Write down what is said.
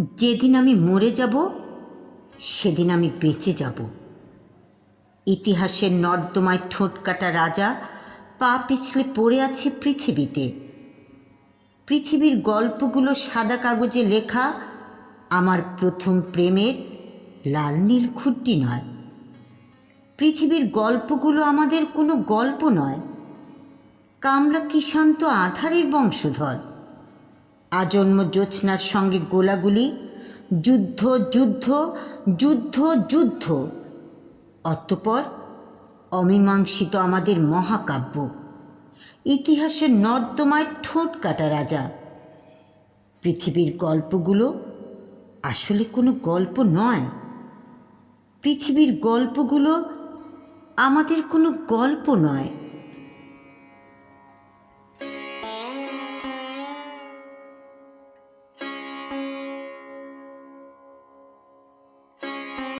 যেদিন আমি মরে যাব, সেদিন আমি বেঁচে যাব। ইতিহাসের নর্দমায় ঠোঁট কাটা রাজা পা পিছলে পড়ে আছে পৃথিবীতে। পৃথিবীর গল্পগুলো সাদা কাগজে লেখা আমার প্রথম প্রেমের লাল নীল খুঁটি নয়। পৃথিবীর গল্পগুলো আমাদের কোনো গল্প নয়। কামলা কিষান্ত আধারের বংশধর। আজন্ম জ্যোৎস্নার সঙ্গে গোলাগুলি, যুদ্ধ যুদ্ধ যুদ্ধ যুদ্ধ। অতঃপর অমীমাংসিত আমাদের মহাকাব্য। ইতিহাসের নর্দমায় ঠোঁট কাটা রাজা। পৃথিবীর গল্পগুলো আসলে কোনো গল্প নয়। পৃথিবীর গল্পগুলো আমাদের কোনো গল্প নয়।